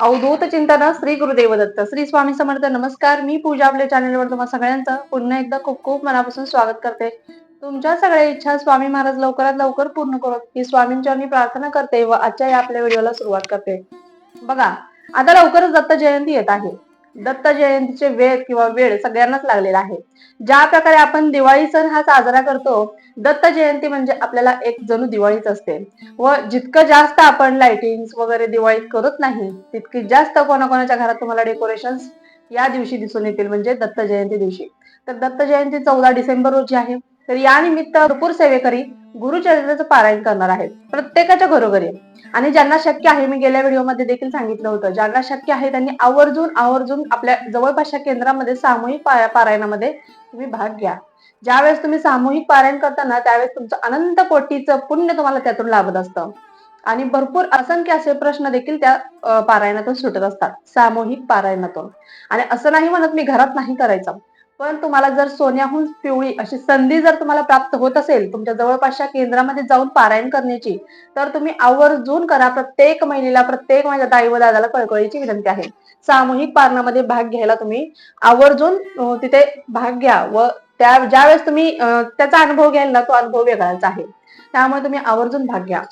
अवधूत चिंतन श्री गुरुदेव दत्त श्री स्वामी समर्थ नमस्कार. मी पूजा आपल्या चॅनलवर तुम्हा सगळ्यांचं पुन्हा एकदा खूप खूप मनापासून स्वागत करते. तुमच्या सगळ्या इच्छा स्वामी महाराज लवकरात लवकर पूर्ण करो ही स्वामींच्या मी प्रार्थना करते व आजच्या या आपल्या व्हिडिओला सुरुवात करते. बघा आता लवकरच दत्त जयंती येत आहे. दत्त जयंतीचे वेळ किंवा वेळ सगळ्यांनाच लागलेला आहे. ज्या प्रकारे आपण दिवाळी सण हा साजरा करतो दत्त जयंती म्हणजे आपल्याला एक जणू दिवाळीच असते. व जितकं जास्त आपण लाइटिंग वगैरे दिवाळीत करत नाही तितकी जास्त कोणाकोणाच्या घरात तुम्हाला डेकोरेशन या दिवशी दिसून येतील म्हणजे दत्त जयंती दिवशी. तर दत्त जयंती चौदा डिसेंबर रोजी आहे. तर या निमित्त भरपूर सेवेकरी गुरुचरित्राचं पारायण करणार आहेत. प्रत्येकाच्या घरोघरी. आणि ज्यांना शक्य आहे मी गेल्या व्हिडिओमध्ये देखील सांगितलं होतं ज्यांना शक्य आहे त्यांनी आवर्जून आवर्जून आपल्या जवळपासच्या केंद्रामध्ये सामूहिक पारायणामध्ये तुम्ही भाग घ्या. ज्यावेळेस तुम्ही सामूहिक पारायण करताना त्यावेळेस तुमचं अनंत कोटीचं पुण्य तुम्हाला त्यातून लाभत असतं. आणि भरपूर असंख्य असे प्रश्न देखील त्या पारायणातून सुटत असतात. सामूहिक पारायणातून. आणि असं नाही म्हणत मी घरात नाही करायचं. पण तुम्हाला जर सोन्याहून पिवळी अशी संधी जर तुम्हाला प्राप्त होत असेल तुमच्या जवळपासच्या केंद्रामध्ये जाऊन पारायण करण्याची तर तुम्ही आवर्जून करा प्रत्येक महिलेला प्रत्येक माझ्या ताई व दादाला कळकळीची विनंती आहे. सामूहिक पारणामध्ये भाग घ्यायला तुम्ही आवर्जून तिथे भाग घ्या व त्या ज्यावेळेस तुम्ही त्याचा अनुभव घ्याल ना तो अनुभव वेगळाच आहे. त्यामुळे तुम्ही आवर्जून भाग घ्या.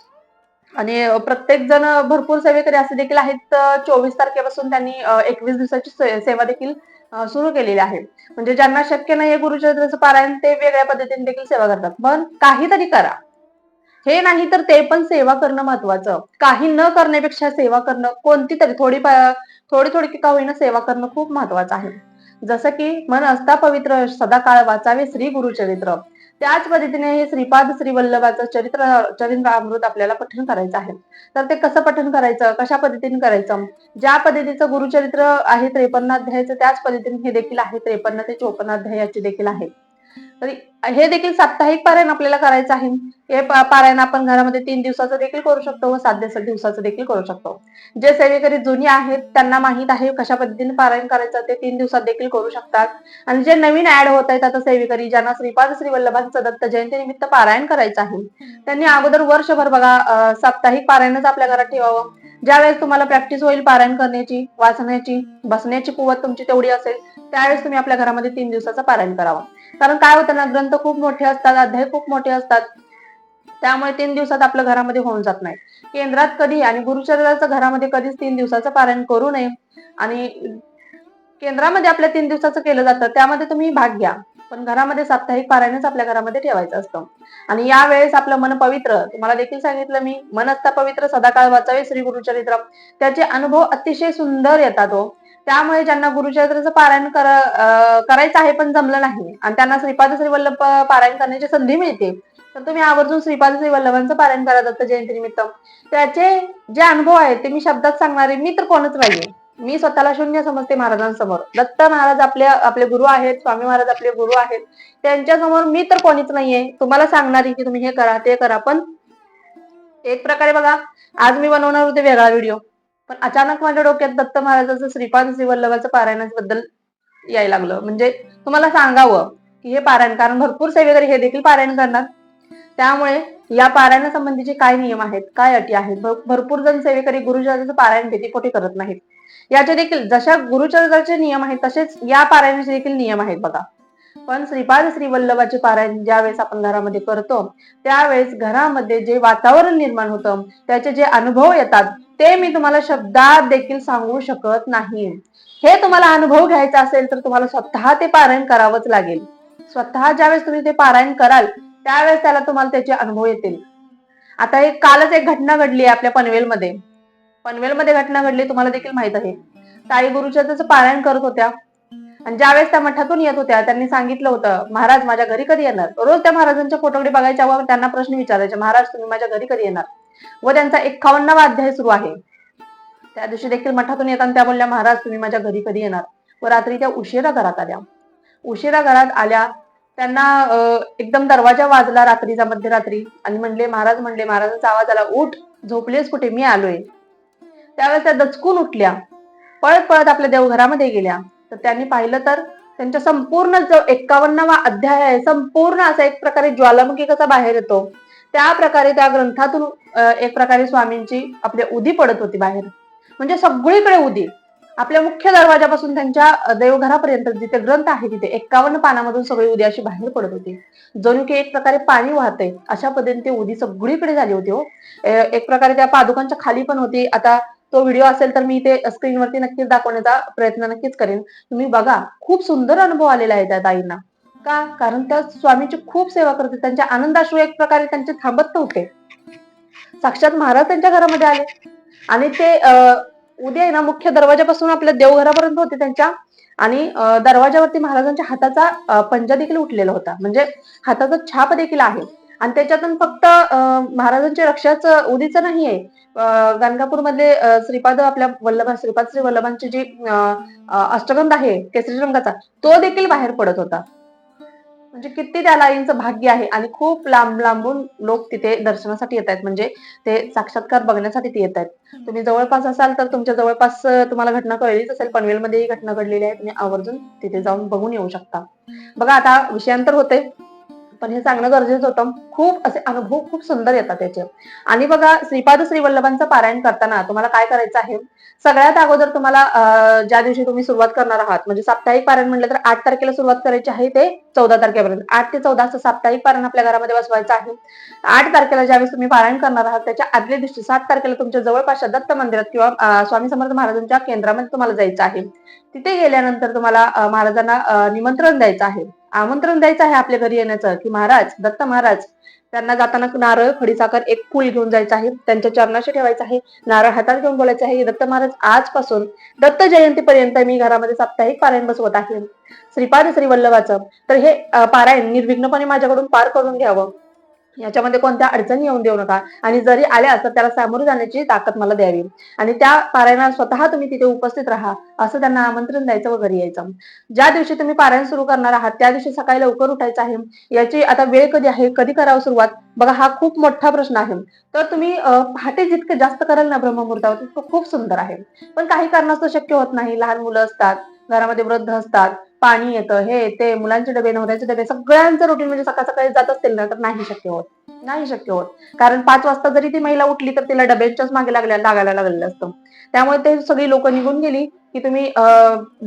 आणि प्रत्येक जण भरपूर सेवेकरी असे देखील आहेत चोवीस तारखेपासून त्यांनी एकवीस दिवसाची सेवा देखील सुरू केलेली आहे म्हणजे ज्यांना शक्य नाही गुरुचरित्राचं पारायण ते वेगळ्या पद्धतीने देखील सेवा करतात. पण काहीतरी करा. हे नाही तर ते पण सेवा करणं महत्वाचं. काही न करण्यापेक्षा सेवा करणं कोणती तरी थोडी थोडी थोडी का होईना सेवा करणं खूप महत्वाचं आहे. जसं की मन असता पवित्र सदाकाळ वाचावे श्री गुरुचरित्र. त्याच पद्धतीने हे श्रीपाद श्रीवल्लभाचं चरित्र चरित्र अमृत आपल्याला पठन करायचं आहे. तर ते कसं पठन करायचं? कशा पद्धतीने करायचं? ज्या पद्धतीचं गुरुचरित्र आहे त्रेपन्न अध्यायाचं त्याच पद्धतीने हे देखील आहे त्रेपन्न ते चोपन्न अध्यायाचे देखील आहे. तर हे देखील साप्ताहिक पारायण आपल्याला करायचं आहे. हे पारायण आपण घरामध्ये तीन दिवसाचं देखील करू शकतो व सात दिवसाचं देखील करू शकतो. जे सेवेकरी जुनी आहेत त्यांना माहीत आहे कशा पद्धतीने पारायण करायचं ते तीन दिवसात देखील करू शकतात. आणि जे नवीन ऍड होत आहेत आता सेवेकरी ज्यांना श्रीपाद श्री वल्लभांचं दत्त जयंती निमित्त पारायण करायचं आहे त्यांनी अगोदर वर्षभर बघा साप्ताहिक पारायणच आपल्या घरात ठेवावं. ज्यावेळेस तुम्हाला प्रॅक्टिस होईल पारायण करण्याची वाचण्याची बसण्याची कुवत तुमची तेवढी असेल त्यावेळेस तुम्ही आपल्या घरामध्ये तीन दिवसाचं पारायण करावं. कारण काय होतं ना ग्रंथ खूप मोठे असतात अध्याय खूप मोठे असतात. त्यामुळे तीन दिवसात आपल्या घरामध्ये होऊन जात नाही. केंद्रात कधी आणि गुरुचरित्राचं घरामध्ये कधीच तीन दिवसाचं पारायण करू नये. आणि केंद्रामध्ये आपल्या तीन दिवसाचं केलं जातं त्यामध्ये तुम्ही भाग घ्या. पण घरामध्ये साप्ताहिक पारायणच आपल्या घरामध्ये ठेवायचं असतं. आणि यावेळेस आपलं मन पवित्र तुम्हाला देखील सांगितलं मी मन असता पवित्र सदाकाळ वाचावे श्री गुरुचरित्र. त्याचे अनुभव अतिशय सुंदर येतात हो. त्यामुळे ज्यांना गुरुचरित्राचं पारायण करायचं आहे पण जमलं नाही आणि त्यांना श्रीपाद श्री वल्लभ पारायण करण्याची संधी मिळते तर तुम्ही आवर्जून श्रीपाद श्री वल्लभांचं पारायण करा दत्त जयंती निमित्त. त्याचे जे अनुभव आहेत ते मी शब्दात सांगणारे मी तर कोणच पाहिजे मी स्वतःला शून्य समजते महाराजांसमोर. दत्त महाराज आपले आपले गुरु आहेत स्वामी महाराज आपले गुरु आहेत. त्यांच्यासमोर मी तर कोणीच नाहीये. तुम्हाला सांगणारी की तुम्ही हे करा ते करा. पण एक प्रकारे बघा आज मी बनवणार होते वेगळा व्हिडिओ. पण अचानक माझ्या डोक्यात दत्त महाराजाचं श्रीपाद श्री पारायणाबद्दल यायला लागलं. म्हणजे तुम्हाला सांगावं की हे पारायण कारण भरपूर सेवेकरी हे देखील पारायण करणार. त्यामुळे या पारायणासंबंधीचे काय नियम आहेत काय अटी आहेत? भरपूर जण सेवेकरी गुरुजनाचं पारायण भीतीपोटी करत नाहीत. याचे देखील जशा गुरुचरित्राचे नियम आहेत तसेच या पारायणाचे देखील नियम आहेत बघा. पण श्रीपाद श्री वल्लभाचे पारायण ज्यावेळेस आपण घरामध्ये करतो त्यावेळेस घरामध्ये जे वातावरण निर्माण होतं त्याचे जे अनुभव येतात ते मी तुम्हाला शब्दात देखील सांगू शकत नाही. हे तुम्हाला अनुभव घ्यायचा असेल तर तुम्हाला स्वतः ते पारायण करावंच लागेल. स्वतः ज्यावेळेस तुम्ही ते पारायण कराल त्यावेळेस त्याला तुम्हाला त्याचे अनुभव येतील. आता एक कालच एक घटना घडली आपल्या पनवेलमध्ये. पनवेलमध्ये घटना घडली तुम्हाला देखील माहीत आहे. ताई गुरुच्या त्याचं पारायण करत होत्या. आणि ज्यावेळेस त्या मठातून येत होत्या त्यांनी सांगितलं होतं महाराज माझ्या घरी कधी येणार? रोज त्या महाराजांच्या फोटोकडे बघायच्या व त्यांना प्रश्न विचारायचे महाराज तुम्ही माझ्या घरी कधी येणार? व त्यांचा एकावन्नावा अध्याय सुरू आहे. त्या दिवशी देखील मठातून येताना त्या बोलल्या महाराज तुम्ही माझ्या घरी कधी येणार? व रात्री त्या उशिरा घरात आल्या. उशिरा घरात आल्या त्यांना एकदम दरवाजा वाजला रात्रीचा मध्यरात्री. आणि म्हणले महाराज म्हणले महाराजांचा आवाज आला उठ झोपलेस कुठे? मी आलोय. त्यावेळेस त्या दचकून उठल्या. पळत पळत आपल्या देवघरामध्ये गेल्या. तर त्यांनी पाहिलं तर त्यांच्या संपूर्ण जो एक्कावन्नावा अध्याय आहे. संपूर्ण असा एक प्रकारे ज्वालामुखी कसा बाहेर येतो. त्या प्रकारे त्या ग्रंथातून एक प्रकारे स्वामींची आपल्या उदी पडत होती बाहेर. म्हणजे सगळीकडे उदी. आपल्या मुख्य दरवाजापासून त्यांच्या देवघरापर्यंत जिथे ग्रंथ आहे तिथे एक्कावन्न पानामधून सगळी उदी अशी बाहेर पडत होती. जणू की एक प्रकारे पाणी वाहते. अशा पद्धतीने ती उदी सगळीकडे झाली होती हो. एक प्रकारे त्या पादुकांच्या खाली पण होती. आता तो व्हिडिओ असेल तर मी ते स्क्रीनवरती नक्कीच दाखवण्याचा प्रयत्न नक्कीच करेन. तुम्ही बघा खूप सुंदर अनुभव आलेला आहे त्या ताईंना. का? कारण त्या स्वामीची खूप सेवा करते. त्यांच्या आनंदाश्रू एक प्रकारे त्यांचे थांबत नव्हते. साक्षात महाराज त्यांच्या घरामध्ये आले. आणि ते उद्या आहे ना मुख्य दरवाजापासून आपल्या देवघरापर्यंत होते त्यांच्या. आणि दरवाजावरती महाराजांच्या हाताचा पंजा देखील उठलेला होता. म्हणजे हाताचा छाप देखील आहे. आणि त्याच्यातून फक्त महाराजांच्या रक्षाच उदीचं नाहीये. आहे गाणगापूर मधले श्रीपाद आपल्या वल्लभ श्रीपाद श्री वल्लभांची जी अष्टगंध आहे केसरी रंगाचा तो देखील बाहेर पडत होता. म्हणजे किती त्या लाईनचं भाग्य आहे आणि खूप लांब लांबून लोक तिथे दर्शनासाठी येत आहेत म्हणजे ते साक्षात्कार बघण्यासाठी ते येत आहेत तुम्ही जवळपास असाल तर तुमच्या जवळपास तुम्हाला घटना कळलीच असेल. पनवेलमध्ये ही घटना घडलेली आहे. तुम्ही आवर्जून तिथे जाऊन बघून येऊ शकता. बघा आता विषयांतर होते पण हे सांगणं गरजेचं होतं. खूप असे अनुभव खूप सुंदर येतात त्याचे. आणि बघा श्रीपाद श्री वल्लभांचं पारायण करताना तुम्हाला काय करायचं आहे? सगळ्यात अगोदर तुम्हाला ज्या दिवशी तुम्ही सुरुवात करणार आहात म्हणजे साप्ताहिक पारायण म्हटलं तर आठ तारखेला सुरुवात करायची आहे ते चौदा तारखेपर्यंत. आठ ते चौदा असं साप्ताहिक पारायण आपल्या घरामध्ये बसवायचं आहे. आठ तारखेला ज्यावेळेस तुम्ही पारायण करणार आहात त्याच्या आदल्या दिवशी सात तारखेला तुमच्या जवळपासच्या दत्त मंदिरात किंवा स्वामी समर्थ महाराजांच्या केंद्रामध्ये तुम्हाला जायचं आहे. तिथे गेल्यानंतर तुम्हाला महाराजांना निमंत्रण द्यायचं आहे. आमंत्रण द्यायचं आहे आपल्या घरी येण्याचं की महाराज दत्त महाराज त्यांना जाताना नारळ खडीसाकर एक फुल घेऊन जायचं आहे त्यांच्या चरणाशी ठेवायचं आहे नारळ हातात घेऊन बोलायचं आहे दत्त महाराज आजपासून दत्त जयंतीपर्यंत मी घरामध्ये साप्ताहिक पारायण बसवत आहे. श्रीपाद श्री वल्लभाचं तर हे पारायण निर्विघ्नपणे माझ्याकडून पार करून घ्यावं. याच्यामध्ये कोणत्या अडचणी येऊन देऊ नका. आणि जरी आल्या तर त्याला सामोरे जाण्याची ताकद मला द्यावी. आणि त्या पारायणात स्वतः तुम्ही तिथे उपस्थित राहा असं त्यांना आमंत्रण द्यायचं व घरी यायचं. ज्या दिवशी तुम्ही पारायण सुरू करणार आहात त्या दिवशी सकाळी लवकर उठायचं आहे. याची आता वेळ कधी आहे कधी करावं सुरुवात? बघा हा खूप मोठा प्रश्न आहे. तर तुम्ही पहाटे जितकं जास्त कराल ना ब्रह्ममुहूर्तावर तितकं खूप सुंदर आहे. पण काही कारणास्तव शक्य होत नाही. लहान मुलं असतात घरामध्ये वृद्ध असतात पाणी येतं हे ते मुलांचे डबे नवऱ्याचे डबे सगळ्यांचं रुटीन म्हणजे सकाळ सकाळी जात असतील ना तर नाही शक्य होत. नाही शक्य होत. कारण पाच वाजता जरी ती महिला उठली तर तिला डब्यांच्याच मागे लागल्या लागायला लागलेलं असतं. त्यामुळे ते सगळी लोक निघून गेली की तुम्ही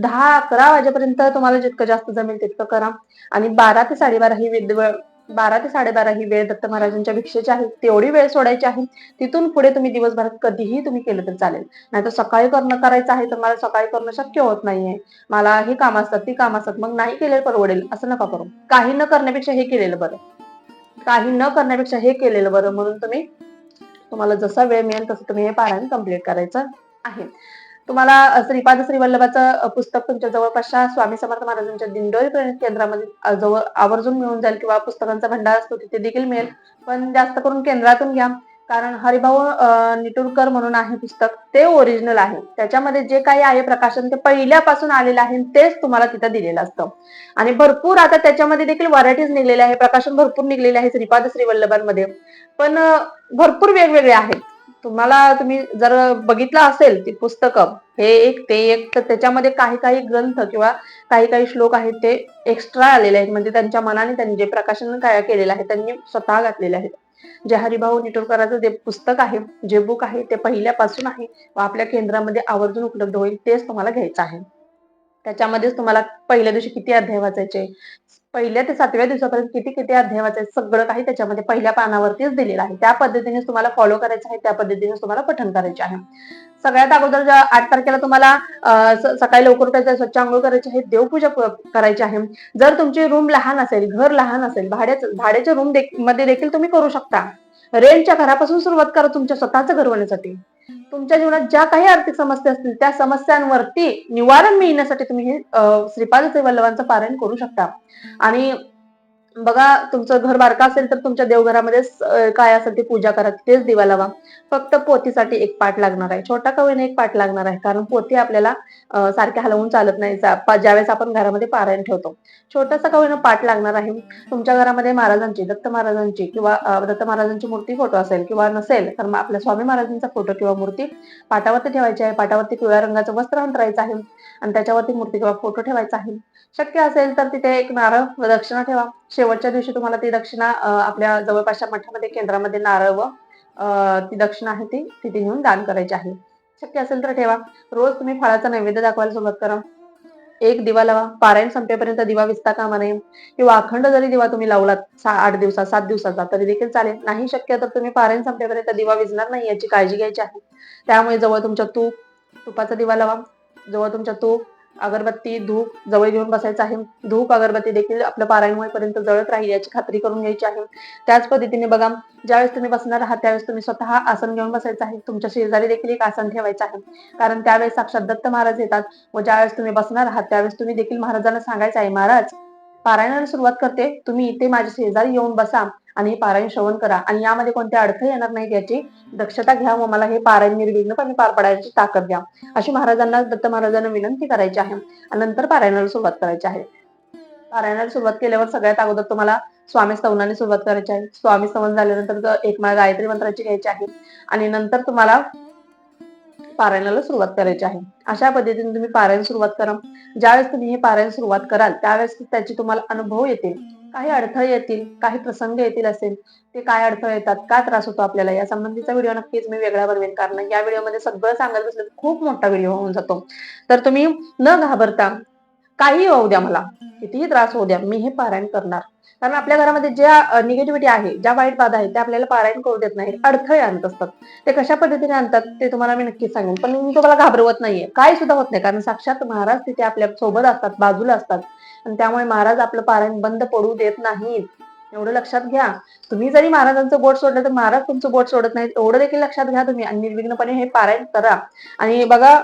दहा अकरा वाजेपर्यंत तुम्हाला जितकं जास्त जमेल तितकं करा. आणि बारा ते साडेबारा ही वेद वेळ बारा ते साडेबारा ही वेळ दत्त महाराजांच्या भिक्षेची आहे. तेवढी वेळ सोडायची आहे. तिथून पुढे तुम्ही दिवसभरात कधीही तुम्ही केलं तर चालेल. नाहीतर सकाळी करणं करायचं आहे तर मला सकाळी करणं शक्य होत नाहीये. मला हे काम असतात ती काम असतात. मग नाही केलेलं परवडेल असं नका करू. काही न करण्यापेक्षा हे केलेलं बरं. काही न करण्यापेक्षा हे केलेलं बरं. म्हणून तुम्ही तुम्हाला जसा वेळ मिळेल तसं तुम्ही हे पारायण कंप्लीट करायचं आहे. तुम्हाला श्रीपाद श्रीवल्लभाचं पुस्तक तुमच्या जवळपासच्या स्वामी समर्थ महाराजांच्या दिंडोरी केंद्रामध्ये जवळ आवर्जून मिळून जाईल किंवा पुस्तकांचा भंडार असतो तिथे देखील मिळेल. पण जास्त करून केंद्रातून घ्या. कारण हरिभाऊ निटुरकर म्हणून आहे पुस्तक. ते ओरिजिनल आहे. त्याच्यामध्ये जे काही आहे प्रकाशन ते पहिल्यापासून आलेलं आहे तेच तुम्हाला तिथं दिलेलं असतं. आणि भरपूर आता त्याच्यामध्ये देखील व्हरायटीज निघलेल्या आहे प्रकाशन भरपूर निघलेले आहे श्रीपाद श्रीवल्लभांमध्ये पण भरपूर वेगवेगळे आहेत. तुम्हाला तुम्ही जर बघितलं असेल ती पुस्तकं हे एक ते एक तर त्याच्यामध्ये काही काही ग्रंथ किंवा काही काही श्लोक आहेत ते एक्स्ट्रा आलेले आहेत. म्हणजे त्यांच्या मनाने त्यांनी जे प्रकाशन काय केलेलं आहे त्यांनी स्वतः घातलेले आहेत. जे हरिभाऊ निटोरकरांचं जे पुस्तक आहे जे बुक आहे ते पहिल्यापासून आहे. व आपल्या केंद्रामध्ये आवर्जून उपलब्ध होईल तेच तुम्हाला घ्यायचं आहे. त्याच्यामध्येच तुम्हाला पहिल्या दिवशी किती अध्याय वाचायचे पहिल्या ते सातव्या दिवसापर्यंत किती किती अध्याय वाचायचं सगळं काही त्याच्यामध्ये पहिल्या पानावरतीच दिलेलं आहे. त्या पद्धतीने तुम्हाला फॉलो करायचं आहे त्या पद्धतीने तुम्हाला पठन करायचे आहे. सगळ्यात अगोदर आठ तारखेला तुम्हाला सकाळी लवकर उठायचं स्वच्छ आंघोळ करायची आहे देवपूजा करायची आहे. जर तुमची रूम लहान असेल घर लहान असेल भाड्याचं भाड्याच्या रूममध्ये देखील तुम्ही करू शकता. रेंटच्या घरापासून सुरुवात करा तुमच्या स्वतःचं घर होण्यासाठी तुमच्या जीवनात ज्या काही आर्थिक समस्या असतील त्या समस्यांवरती निवारण मिळण्यासाठी तुम्ही हे श्रीपाद वल्लभांचं पारायण करू शकता. आणि बघा तुमचं घर बारका असेल तर तुमच्या देवघरामध्ये काय असेल ती पूजा करा तेच दिवा लावा. फक्त पोथीसाठी एक पाठ लागणार आहे. छोटा कवीने एक पाठ लागणार आहे. कारण पोथी आपल्याला सारख्या सारखे हलवून चालत नाही. ज्यावेळेस आपण घरामध्ये पारायण ठेवतो. छोटासा कवीनं पाठ लागणार आहे? तुमच्या घरामध्ये महाराजांची दत्त महाराजांची किंवा दत्त महाराजांची मूर्ती फोटो असेल किंवा नसेल तर मग आपल्या स्वामी महाराजांचा फोटो किंवा मूर्ती पाटावरती ठेवायची आहे. पाटावरती पिवळ्या रंगाचं वस्त्र अंतरायचं आहे. आणि त्याच्यावरती मूर्ती किंवा फोटो ठेवायचा आहे. शक्य असेल तर तिथे एक नारळ दक्षिणा ठेवा. शेवटच्या दिवशी तुम्हाला ती दक्षिणा आपल्या जवळपासच्या मठामध्ये केंद्रामध्ये नारळ व ती दक्षिणा आहे ती तिथे घेऊन दान करायची आहे. शक्य असेल तर ठेवा. रोज तुम्ही फळाचा नैवेद्य दाखवायला सुरुवात करा. एक दिवा लावा. पारायण संपेपर्यंत दिवा विसता कामा नये. किंवा अखंड जरी दिवा तुम्ही लावलात सा आठ दिवसात सात दिवसाचा तरी देखील चालेल. नाही शक्य तर तुम्ही पारायण संपेपर्यंत दिवा विजणार नाही याची काळजी घ्यायची आहे. त्यामुळे जवळ तुमच्या तूप तुपाचा दिवा लावा. जवळ तुमच्या तूप अगरबत्ती धूप जवळ घेऊन बसायचं आहे. धूप अगरबत्ती देखील आपल्या पारायण होईपर्यंत जळत राहील याची खात्री करून घ्यायची आहे. त्याच पद्धतीने बघा ज्यावेळेस तुम्ही बसणार आहात त्यावेळेस तुम्ही स्वतः आसन घेऊन बसायचं आहे. तुमच्या शेजारी देखील एक आसन ठेवायचं आहे. कारण त्यावेळेस साक्षात दत्त महाराज येतात व ज्यावेळेस तुम्ही बसणार आहात त्यावेळेस तुम्ही देखील महाराजांना सांगायचं आहे महाराज पारायणाला सुरुवात करते. तुम्ही इथे माझ्या शेजारी येऊन बसा. आणि हे पारायण श्रवण करा. आणि यामध्ये कोणते अडथळे येणार नाहीत याची दक्षता घ्या व मला हे पारायण निर्विघ्नपणे पार पाडायची ताकद द्या. अशी महाराजांना दत्त महाराजांना विनंती करायची आहे आणि नंतर पारायणाला सुरुवात करायची आहे. पारायणाला सुरुवात केल्यावर सगळ्यात अगोदर तुम्हाला स्वामी स्तवनाने सुरुवात करायची आहे. स्वामी स्तवन झाल्यानंतर एक माळ गायत्री मंत्राची घ्यायची आहे आणि नंतर तुम्हाला पारायणाला सुरुवात करायची आहे. अशा पद्धतीने तुम्ही पारायण सुरुवात करा. ज्यावेळेस तुम्ही हे पारायण सुरुवात कराल त्यावेळेस त्याची तुम्हाला अनुभव येतील काही अडथळे येतील काही प्रसंग येतील असेल ते काय अडथळे येतात काय त्रास होतो आपल्याला? या संबंधीचा व्हिडिओ नक्कीच मी वेगळा बनवेन कारण या व्हिडिओमध्ये सगळं सांगत बसलं तर खूप मोठा व्हिडिओ होऊन जातो. तर तुम्ही न घाबरता काही होऊ द्या मला. कितीही त्रास होऊ द्या मी हे पारायण करणार. कारण आपल्या घरामध्ये ज्या निगेटिव्हिटी आहे ज्या वाईट बाधा आहेत त्या आपल्याला पारायण करू देत नाही अडथळे आणत असतात. ते कशा पद्धतीने आणतात ते तुम्हाला मी नक्कीच सांगेन. पण मी तुम्हाला घाबरवत नाहीये. काय सुद्धा होत नाही. कारण साक्षात महाराज तिथे आपल्यासोबत असतात बाजूला असतात. आणि त्यामुळे महाराज आपलं पारायण बंद पडू देत नाहीत. एवढं लक्षात घ्या. तुम्ही जरी महाराजांचं बोट सोडलं तर महाराज तुमचं बोट सोडत नाहीत. एवढं देखील लक्षात घ्या तुम्ही. आणि निर्विघ्नपणे हे पारायण करा. आणि बघा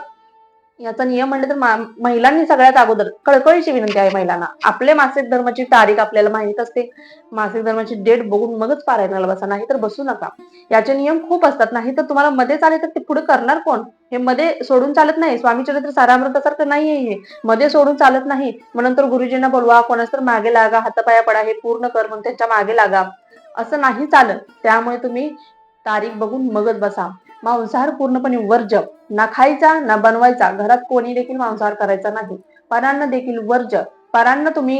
याचा नियम म्हणले तर महिलांनी सगळ्यात अगोदर कळकळीची विनंती आहे महिलांना. आपले मासिक धर्माची तारीख आपल्याला माहीत असते. मासिक धर्माची डेट बघून मगच पारायणाला बसा नाही तर बसू नका. याचे नियम खूप असतात. नाही तर तुम्हाला मध्ये चाले तर ते पुढे करणार कोण? हे मध्ये सोडून चालत नाही. स्वामी चरित्र सारामृतासारखं नाहीये हे. मध्ये सोडून चालत नाही. मग नंतर गुरुजींना बोलवा कोणास तर मागे लागा हातापाया पडा हे पूर्ण कर म्हणून त्यांच्या मागे लागा. असं नाही चालत. त्यामुळे तुम्ही तारीख बघून मगच बसा. मांसाहार पूर्णपणे वर्ज ना खायचा ना बनवायचा. घरात कोणी देखील मांसाहार करायचा नाही. परांना देखील वर्ज परांना तुम्ही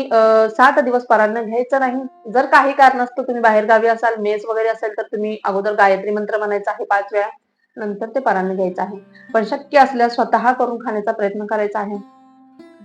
सात दिवस परांना घ्यायचं नाही. जर काही कारण असतं तुम्ही बाहेर गावी असाल मेस वगैरे असेल तर तुम्ही अगोदर गायत्री मंत्र म्हणायचा आहे पाच वेळा. नंतर ते परांना घ्यायचं आहे. पण शक्य असल्यास स्वतः करून खाण्याचा प्रयत्न करायचा आहे.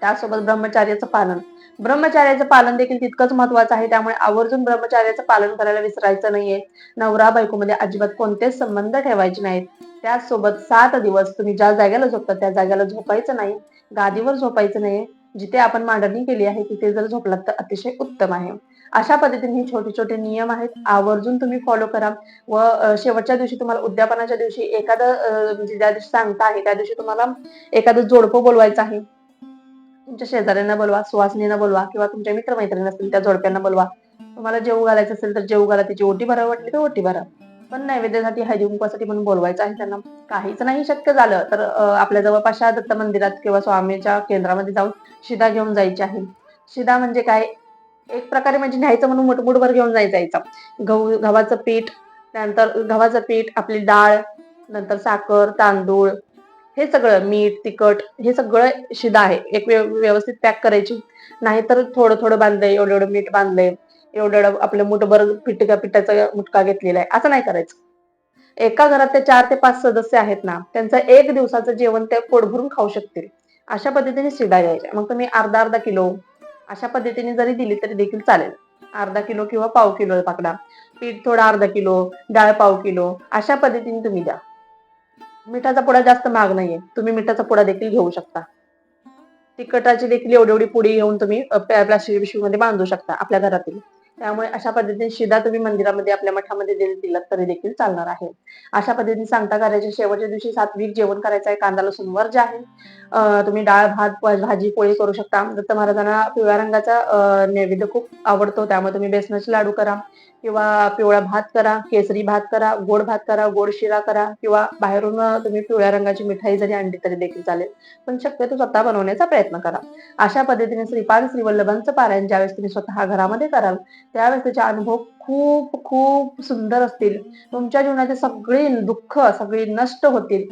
त्यासोबत ब्रह्मचार्याचं पालन. ब्रह्मचार्याचं पालन देखील तितकंच महत्वाचं आहे. त्यामुळे आवर्जून ब्रह्मचार्याचं पालन करायला विसरायचं नाहीये. नवरा बायकोमध्ये अजिबात कोणतेच संबंध ठेवायचे नाहीत. त्याचसोबत सात दिवस तुम्ही ज्या जागेला झोपता त्या जागेला झोपायचं नाही. गादीवर झोपायचं नाही जिथे आपण मांडणी केली आहे तिथे जर झोपलात तर अतिशय उत्तम आहे. अशा पद्धतीने हे छोटे छोटे नियम आहेत. आवर्जून तुम्ही फॉलो करा. व शेवटच्या दिवशी तुम्हाला उद्यापनाच्या दिवशी एखादं म्हणजे ज्या दिवशी सांगता आहे त्या दिवशी तुम्हाला एखादं जोडपं बोलवायचं आहे. तुमच्या शेजाऱ्यांना बोलवा सुवासनींना बोलवा किंवा तुमच्या मित्रमैत्रिणी असतील त्या जोडप्यांना बोलवा. तुम्हाला जेव घालायचं असेल तर जेव घाला तिची ओटी भरा वाटली तर ओटी भरा. पण नैवेद्यासाठी हळदी कुंकवासाठी म्हणून बोलवायचं आहे त्यांना. काहीच नाही शक्य झालं तर आपल्या जवळपासच्या दत्त मंदिरात किंवा स्वामीच्या केंद्रामध्ये जाऊन शिदा घेऊन जायची आहे. शिदा म्हणजे काय? एक प्रकारे म्हणजे न्यायचं म्हणून मुठमुठभर घेऊन जायचं. गहू गव्हाचं पीठ त्यानंतर गव्हाचं पीठ आपली डाळ नंतर साखर तांदूळ हे सगळं मीठ तिखट हे सगळं शिदा आहे. एक व्यवस्थित पॅक करायची. नाहीतर थोडं थोडं बांधलंय एवढं एवढं मीठ बांधलंय. एवढं एवढं आपलं मुठभर पिठका पिठाचा मुटका घेतलेला आहे. असं नाही करायचं. एका घरात ते चार ते पाच सदस्य आहेत ना त्यांचं एक दिवसाचं जेवण ते पोट भरून खाऊ शकतील. अशा पद्धतीने शिदा घ्यायच्या. मग तुम्ही अर्धा अर्धा किलो अशा पद्धतीने जरी दिली तरी देखील चालेल. अर्धा किलो किंवा पाव किलो पकडा. पीठ थोडा अर्धा किलो डाळ पाव किलो अशा पद्धतीने तुम्ही द्या. मिठाचा पुडा जास्त महाग नाहीये. तुम्ही मिठाचा पुडा देखील घेऊ शकता. तिखटाची देखील एवढी एवढी पुडी घेऊन तुम्ही प्लास्टिक पिशवीमध्ये बांधू शकता आपल्या घरातील. त्यामुळे अशा पद्धतीने शिदा तुम्ही मंदिरामध्ये आपल्या मठामध्ये दिलात तरी देखील चालणार आहे. अशा पद्धतीने सांगता कार्याच्या शेवटच्या दिवशी सात्विक जेवण करायचं आहे कांदा लसूण वर्ज आहे. तुम्ही डाळ भात भाजी पोळी करू शकता. दत्त महाराजांना पिवळ्या रंगाचा नैवेद्य खूप आवडतो. त्यामुळे तुम्ही बेसनाचे लाडू करा किंवा पिवळा भात करा केसरी भात करा गोड भात करा गोड शिरा करा किंवा बाहेरून तुम्ही पिवळ्या रंगाची मिठाई जरी आणली तरी देखील चालेल. पण शक्यतो स्वतः बनवण्याचा प्रयत्न करा. अशा पद्धतीने श्रीपाद श्रीवल्लभांचं पारायण ज्यावेळेस तुम्ही स्वतः घरामध्ये कराल त्यावेळेस त्याचे अनुभव खूप खूप सुंदर असतील. तुमच्या जीवनाचे सगळी दुःख सगळी नष्ट होतील.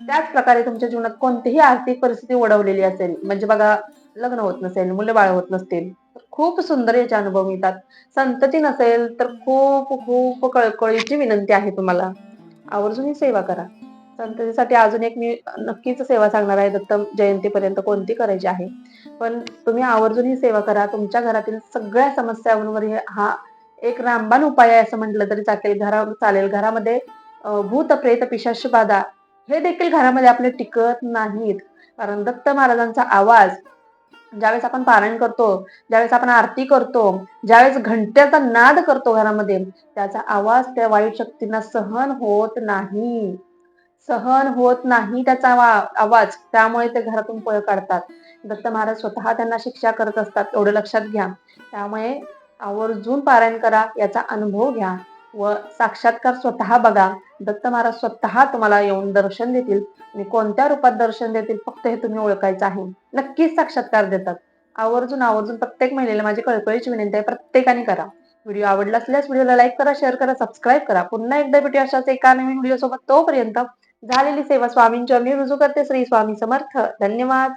त्याच प्रकारे तुमच्या जीवनात कोणतीही आर्थिक परिस्थिती ओढवलेली असेल म्हणजे बघा लग्न होत नसेल मुलं बाळ होत नसतील खूप सुंदर याचे अनुभव मिळतात. संतती नसेल तर खूप खूप कळकळीची विनंती आहे तुम्हाला. आवर्जून ही सेवा करा. संततीसाठी अजून एक मी नक्कीच सेवा सांगणार आहे दत्त जयंतीपर्यंत कोणती करायची आहे. पण तुम्ही आवर्जून ही सेवा करा. तुमच्या घरातील सगळ्या समस्यांवर हे- हा एक रामबाण उपाय आहे असं म्हटलं तरी चालेल. घरा चालेल. घरामध्ये भूत प्रेत पिशाश बाधा हे देखील घरामध्ये आपले टिकत नाहीत. कारण दत्त महाराजांचा आवाज ज्यावेळेस आपण पारायण करतो ज्यावेळेस आपण आरती करतो ज्यावेळेस घंट्याचा नाद करतो घरामध्ये त्याचा आवाज त्या वाईट शक्तींना सहन होत नाही. सहन होत नाही त्याचा आवाज. त्यामुळे ते घरातून पळ काढतात. दत्त महाराज स्वतः त्यांना शिक्षा करत असतात एवढं लक्षात घ्या. त्यामुळे आवर्जून पारायण करा याचा अनुभव घ्या व साक्षात्कार स्वतः बघा. दत्त महाराज स्वतः तुम्हाला येऊन दर्शन देतील. आणि कोणत्या रूपात दर्शन देतील फक्त हे तुम्ही ओळखायचं आहे. नक्कीच साक्षात्कार देतात. आवर्जून आवर्जून प्रत्येक महिलेला माझी कळकळीची विनंती आहे प्रत्येकाने करा. व्हिडिओ आवडला असल्यास व्हिडिओला लाईक करा शेअर करा सबस्क्राईब करा. पुन्हा एकदा भेटूया अशाच एका नवीन व्हिडिओ सोबत तोपर्यंत झालेली सेवा स्वामींची मी रुजू करते. श्री स्वामी समर्थ. धन्यवाद.